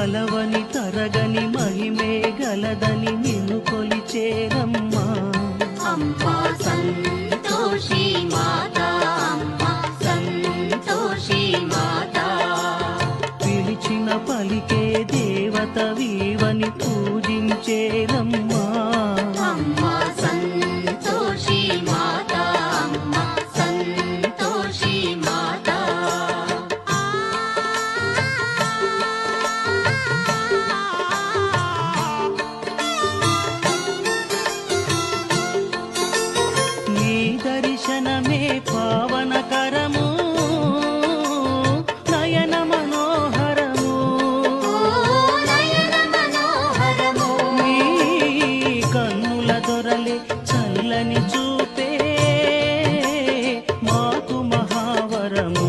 కలవని తరగని మహిమే గలదని నిన్ను కొలిచేరమ్మా అమ్మా సంతోషి మాత సంతోషి మాత. పిలిచిన పలికే దేవత వీవని పూజించేరమ్మా పావనకరము నయన మనోహరము మీ కన్నుల దొరలి చల్లని చూపే మాకు మహావరము.